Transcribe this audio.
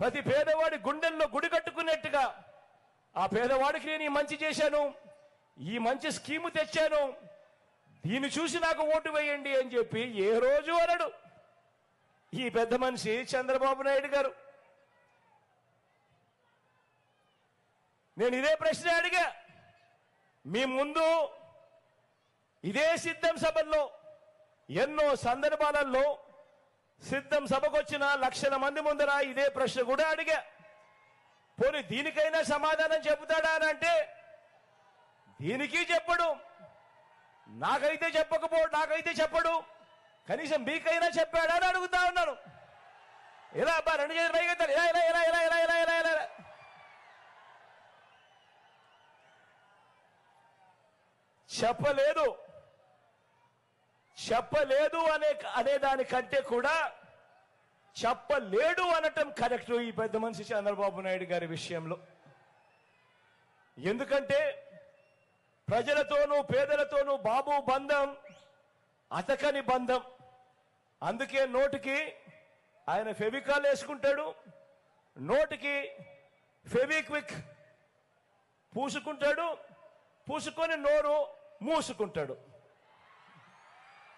ప్రతి పేదవాడి గుండెల్లో గుడి కట్టుకున్నట్టుగా ఆ పేదవాడికి నేను ఈ మంచి చేశాను ఈ మంచి స్కీము తెచ్చాను దీన్ని చూసి నాకు ఓటు వేయండి అని చెప్పి ఏ రోజు అనడు. ఈ పెద్ద మనిషి చంద్రబాబు నాయుడు గారు. నేను ఇదే ప్రశ్న అడిగా. మీ ముందు ఇదే సిద్ధం సభల్లో ఎన్నో సందర్భాలలో సిద్ధం సభకొచ్చిన లక్షల మంది ముందర ఇదే ప్రశ్న కూడా అడిగా. పోనీ దీనికైనా సమాధానం చెబుతాడా అని అంటే దీనికి చెప్పడు. నాకైతే చెప్పకపో నాకైతే చెప్పడు. కనీసం మీకైనా చెప్పాడా అని అడుగుతా ఉన్నాను. ఎలా అబ్బా రెండు చేతులు పైకి ఎత్తాలి. ఇలా ఇలా ఇలా ఇలా ఇలా ఇలా ఇలా ఇలా. చెప్పలేదు. చెప్పలేదు అనే అనే దానికంటే కూడా చెప్పలేడు అనటం కరెక్ట్ ఈ పెద్ద మనిషి చంద్రబాబు నాయుడు గారి విషయంలో. ఎందుకంటే ప్రజలతోనూ పేదలతోనూ బాబు బంధం అతకని బంధం. అందుకే నోటికి ఆయన ఫెవికాల్ వేసుకుంటాడు నోటికి ఫెవిక్విక్ పూసుకుంటాడు పూసుకొని నోరు మూసుకుంటాడు.